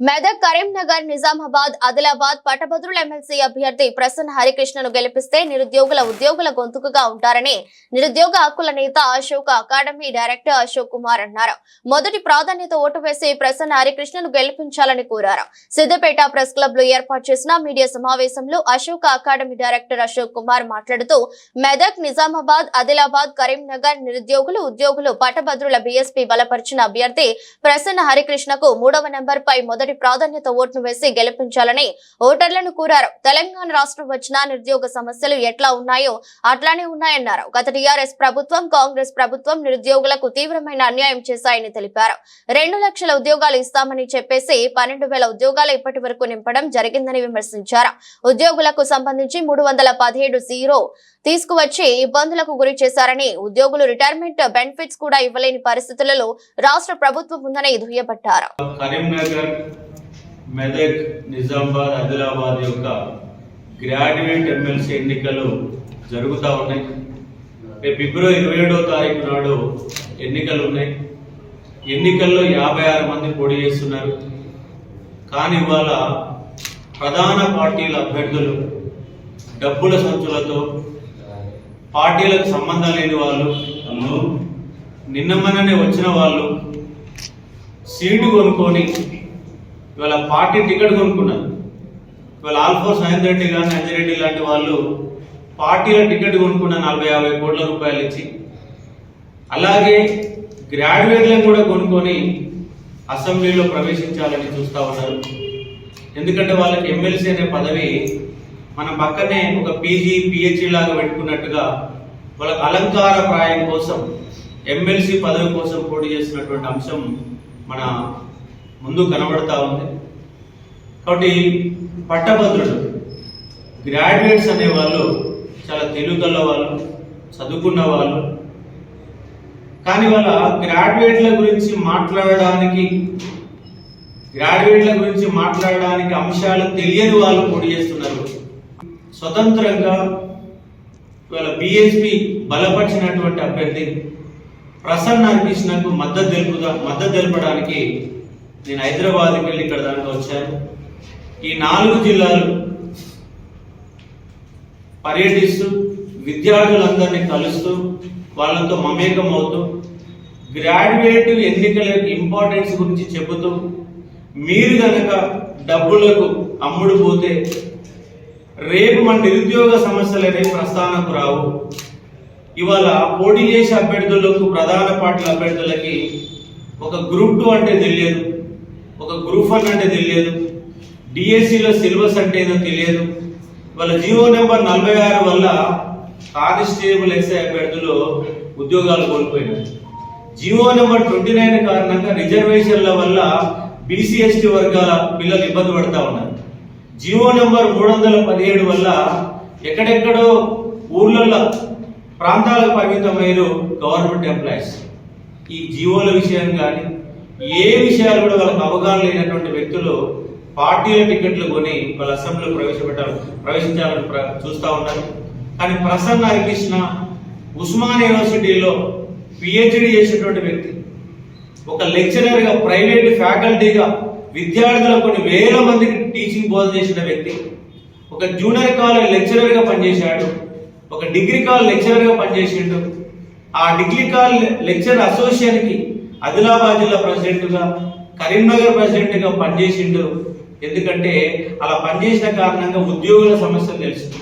మెదక్ కరీంనగర్ నిజామాబాద్ ఆదిలాబాద్ పట్టభద్రుల ఎమ్మెల్సీ అభ్యర్థి ప్రసన్న హరికృష్ణను గెలిపిస్తే నిరుద్యోగుల ఉద్యోగుల గొంతుకగా ఉంటారని నిరుద్యోగ హక్కుల నేత అశోక్ అకాడమీ డైరెక్టర్ అశోక్ కుమార్ అన్నారు. మొదటి ప్రాధాన్యత ఓటు వేసి ప్రసన్న హరికృష్ణను గెలిపించాలని కోరారు. సిద్దిపేట ప్రెస్ క్లబ్లో ఏర్పాటు చేసిన మీడియా సమావేశంలో అశోక్ అకాడమీ డైరెక్టర్ అశోక్ కుమార్ మాట్లాడుతూ మెదక్ నిజామాబాద్ ఆదిలాబాద్ కరీంనగర్ నిరుద్యోగులు ఉద్యోగులు పట్టభద్రుల బీఎస్పీ బలపరిచిన అభ్యర్థి ప్రసన్న హరికృష్ణకు మూడవ నెంబర్ పై మొదటి ప్రాధాన్యత ఓటును వేసి గెలిపించాలని ఓటర్లను కోరారు. తెలంగాణ రాష్ట్రం వచ్చిన నిరుద్యోగ సమస్యలు ఎట్లా ఉన్నాయో అట్లానే ఉన్నాయన్నారు. గత టీఆర్ఎస్ ప్రభుత్వం కాంగ్రెస్ ప్రభుత్వం నిరుద్యోగులకు తీవ్రమైన అన్యాయం చేశాయని తెలిపారు. రెండు లక్షల ఉద్యోగాలు ఇస్తామని చెప్పేసి పన్నెండు వేల ఉద్యోగాలు ఇప్పటి వరకు నింపడం జరిగిందని విమర్శించారు. ఉద్యోగులకు సంబంధించి మూడు వందల పదిహేడు జీరో తీసుకువచ్చి ఇబ్బందులకు గురి చేశారని ఉద్యోగులు రిటైర్మెంట్ బెనిఫిట్స్ కూడా ఇవ్వలేని పరిస్థితులలో రాష్ట్ర ప్రభుత్వం ఉందని దుయ్యబట్టారు. కరీంనగర్ మెదక్ నిజామాబాద్ ఆదిలాబాద్ యొక్క గ్రాడ్యుయేట్ ఎమ్మెల్సీ ఎన్నికలు జరుగుతూ ఉన్నాయి. రేపు ఫిబ్రవరి ఇరవై ఏడవ తారీఖు నాడు ఎన్నికలు ఉన్నాయి. ఎన్నికల్లో యాభై ఆరు మంది పోటీ చేస్తున్నారు. కానీ ఇవాళ ప్రధాన పార్టీల అభ్యర్థులు డబ్బుల సంచులతో పార్టీలకు సంబంధం లేని వాళ్ళు నిన్న మొన్ననే వచ్చిన వాళ్ళు సీటు కొనుక్కొని ఇవాళ పార్టీ టికెట్ కొనుక్కున్నారు. ఇవాళ ఆల్ఫోర్ సాయంత్ర రెడ్డి కానీ అంజిరెడ్డి లాంటి వాళ్ళు పార్టీల టికెట్ కొనుక్కున్న నలభై యాభై కోట్ల రూపాయలు ఇచ్చి అలాగే గ్రాడ్యుయేట్లను కూడా కొనుక్కొని అసెంబ్లీలో ప్రవేశించాలని చూస్తూ ఉన్నారు. ఎందుకంటే వాళ్ళకి ఎమ్మెల్సీ అనే పదవి మన పక్కనే ఒక పీజీ పిహెచ్డి లాగా పెట్టుకున్నట్టుగా వాళ్ళకి అలంకార ప్రాయం కోసం ఎమ్మెల్సీ పదవి కోసం పోటీ చేస్తున్నటువంటి అంశం మన ముందు కనబడతా ఉంది. కాబట్టి పట్టభద్రులు గ్రాడ్యుయేట్స్ అనే వాళ్ళు చాలా తెలుగుగల వాళ్ళు చదువుకున్న వాళ్ళు కానీ వాళ్ళ గ్రాడ్యుయేట్ల గురించి మాట్లాడడానికి గ్రాడ్యుయేట్ల గురించి మాట్లాడడానికి అంశాలు తెలియని వాళ్ళు పోటీ చేస్తున్నారు. స్వతంత్రంగా ఇవాళ బిఎస్పి బలపరిచినటువంటి అభ్యర్థి ప్రసన్న అనిపించినకు మద్దతు తెలుపుదా మద్దతు తెలపడానికి నేను హైదరాబాద్కి వెళ్ళి ఇక్కడ దాకా వచ్చాను. ఈ నాలుగు జిల్లాలు పర్యటిస్తూ విద్యార్థులందరినీ కలుస్తూ వాళ్ళతో మమేకం అవుతూ గ్రాడ్యుయేట్ ఎన్నికల ఇంపార్టెన్స్ గురించి చెబుతూ మీరు గనక డబ్బులకు అమ్ముడు పోతే రేపు మన నిరుద్యోగ సమస్యలు అనేవి ప్రస్థానకు రావు. ఇవాళ పోటీ చేసే అభ్యర్థులకు ప్రధాన పార్టీల అభ్యర్థులకి ఒక గ్రూప్ టూ అంటే తెలియదు. ఒక గ్రూప్ వన్ అంటే తెలియదు. డిఎస్సిలో సిలబస్ అంటే ఏదో తెలియదు. వాళ్ళ జియో నెంబర్ నలభై ఆరు వల్ల కానిస్టేబుల్ ఎస్ఐ అభ్యర్థులు ఉద్యోగాలు కోల్పోయినారు. జియో నెంబర్ ట్వంటీ నైన్ కారణంగా రిజర్వేషన్ల వల్ల బీసీ ఎస్టీ వర్గాల పిల్లలు ఇబ్బంది పడతా ఉన్నారు. జియో నెంబర్ మూడు వందల పదిహేడు వల్ల ఎక్కడెక్కడో ఊర్లలో ప్రాంతాలకు పరిమితమైన గవర్నమెంట్ ఎంప్లాయీస్. ఈ జియోల విషయం కానీ ఏ విషయాలు కూడా వాళ్ళకి అవగాహన లేనటువంటి వ్యక్తులు పార్టీల టికెట్లు కొని వాళ్ళ అసెంబ్లీలో ప్రవేశపెట్టాలి ప్రవేశించాలని ప్ర- చూస్తా ఉన్నారు. కానీ ప్రసన్న హరికృష్ణ ఉస్మాన్ యూనివర్సిటీలో పిహెచ్డి చేసినటువంటి వ్యక్తి ఒక లెక్చరర్గా ప్రైవేట్ ఫ్యాకల్టీగా విద్యార్థుల కొన్ని వేల మందికి టీచింగ్ బోధన చేసిన వ్యక్తి ఒక జూనియర్ కాలేజ్ లెక్చరర్గా పనిచేశాడు ఒక డిగ్రీ కాలేజ్ లెక్చరర్గా పనిచేసిండు. ఆ డిగ్రీ కాలేజ్ లెక్చర్ అసోసియేషన్కి ఆదిలాబాద్ జిల్లా ప్రెసిడెంట్గా కరీంనగర్ ప్రెసిడెంట్గా పనిచేసిండు. ఎందుకంటే అలా పనిచేసిన కారణంగా ఉద్యోగుల సమస్యలు తెలిసింది.